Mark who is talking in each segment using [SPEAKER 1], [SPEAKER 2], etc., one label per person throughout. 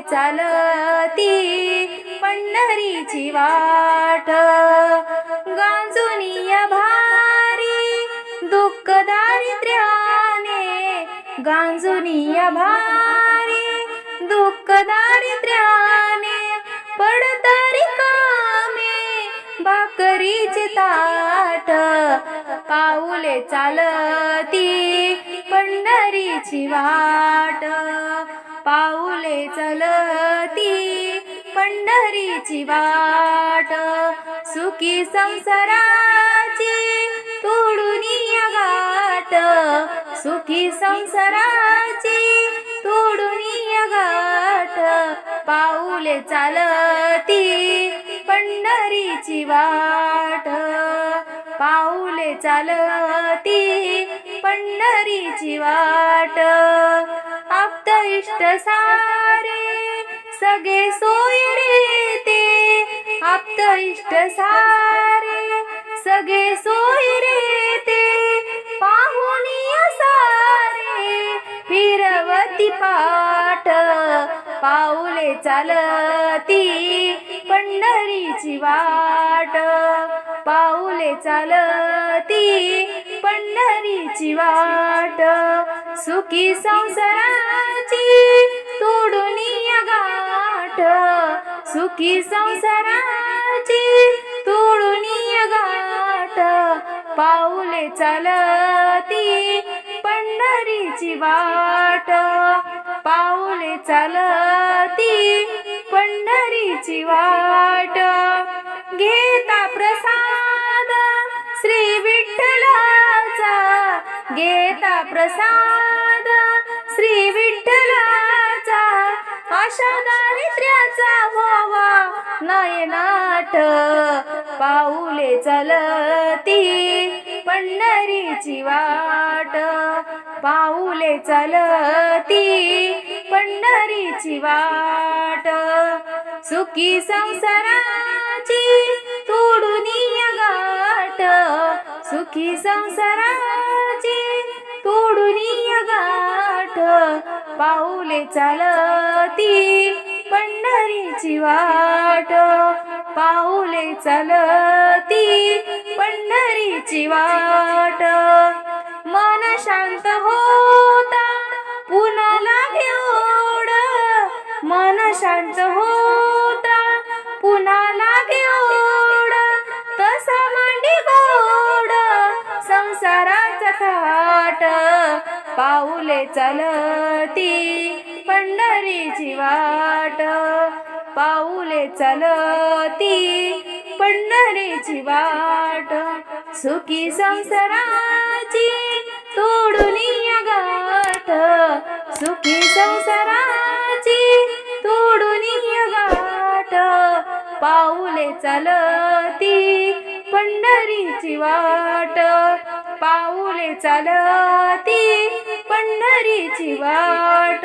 [SPEAKER 1] चालती पंढरीची वाट. गांजुनिया भारी दुःख दारिद्र्याने. गांजुनिया भारी दुःख दारिद्र्याने. पडतारी कामे भाकरीचे ताट. पाऊले चालती पंढरीची वाट. पाऊले चलती पंढरीची वाट. सुखी संसाराची तोडून गाठ सुखी संसाराची तोडून गाठ पाऊले चालती पंढरीची वाट. पाऊले चालती पंढरीची वाट. आप्त इष्ट सारे सगळे सोय रेते. आप्त इष्ट सारे सगळे सोय रेते. पाहुनिया सारे फिरवती पाठ पाऊले चालती पंढरीची वाट. पाऊले चालती पंढरीची वाट. सुखी संसाराची तोडून गाठ. सुखी संसाराची तोडून गाठ. पाऊले चालती पंढरीची वाट. पाऊले चालती पंढरीची वाट. घेता प्रसाद घेता प्रसाद श्री विठ्ठलाचा आशा दारिद्र्याचा व्हावा नयनाट पाऊले चलती पंढरीची वाट पाऊले चलती पंढरीची वाट. सुखी संसाराची तोडून गाठ सुखी संसाराची तोडून गाठ. पाऊले चालती पंढरीची वाट. पाऊले चालती पंढरीची वाट. मन शांत होता पुन्हा लागे मन शांत होता पुन्हा संसाराचा थाट पाऊले चालती पंढरीची वाट पाऊले चालती पंढरीची वाट सुखी संसाराची तोडून गाठ सुखी संसाराची तोडून गाठ पाऊले चालती पंढरीची वाट पाऊले चालती पंढरीची वाट.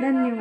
[SPEAKER 1] धन्यवाद.